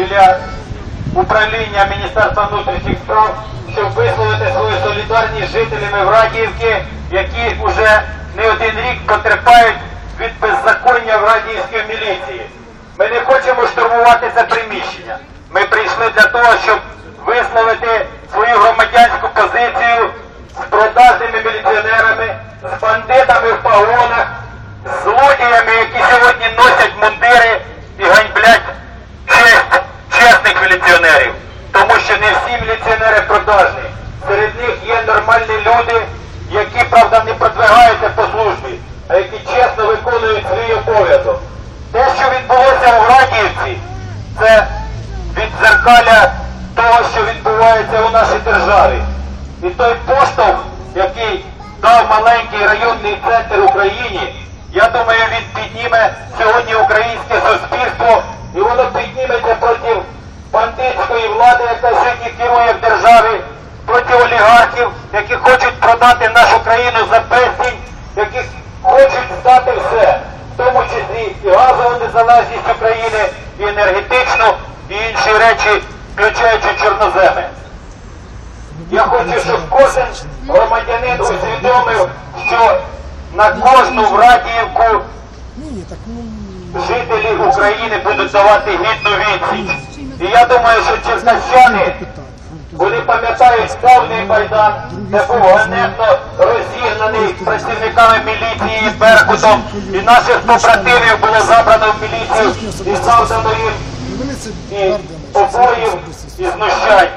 біля управління Міністерства внутрішніх справ, щоб висловити свою солідарність з жителями Врадіївки, які вже не один рік потерпають від беззаконня Врадіївської міліції. Ми не хочемо штурмувати це приміщення. Ми прийшли для того, щоб висловити свою громадянську позицію з продажними міліціонерами, з бандитами в погонах, з злодіями, які сьогодні носять мундири і ганьблять честь чесних міліціонерів. Тому що не всі продажні. Серед них є нормальні люди, які, правда, не продвигаються по службі, а які чесно виконують свій обов'язок. Те, що відбулося у Радіївці, це віддзеркаля того, що відбувається у нашій державі. І той поштовх, який дав маленький районний центр Україні, я думаю, він підніме сьогодні українське суспільство, і воно підніметься проти бандитської влади, яка сьогодні керує в державі, які хочуть продати нашу країну за безцінь, які хочуть здати все, в тому числі і газову незалежність України, і енергетичну, і інші речі, включаючи чорноземи. Я хочу, щоб кожен громадянин усвідомив, що на кожну Врадіївку жителі України будуть давати гідну відсіч. І я думаю, що черкащани, вони пам'ятають повний майдан, де був ганебно розігнаний працівниками міліції Беркутом, і наших побратимів було забрано в міліцію і завдано їм і побоїв, і знущань,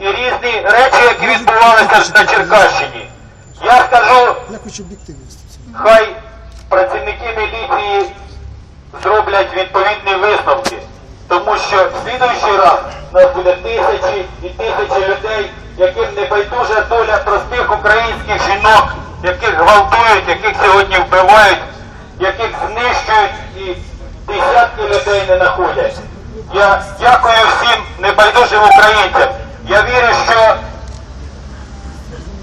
і різні речі, які відбувалися на Черкащині. Я скажу, хай працівники міліції зроблять відповідні висновки, тому що в слідуючий раз нас буде тисячі і тисячі людей, яким не байдужа доля простих українських жінок, яких гвалтують, яких сьогодні вбивають, яких знищують і десятки людей не знаходять. Я дякую всім небайдужим українцям. Я вірю, що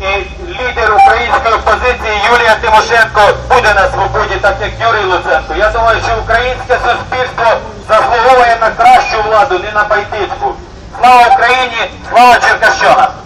і лідер української опозиції Юлія Тимошенко буде на свободі, так як Юрій Луценко. Я думаю, що українське суспільство не на бандитську. Слава Україні! Слава Черкащанам!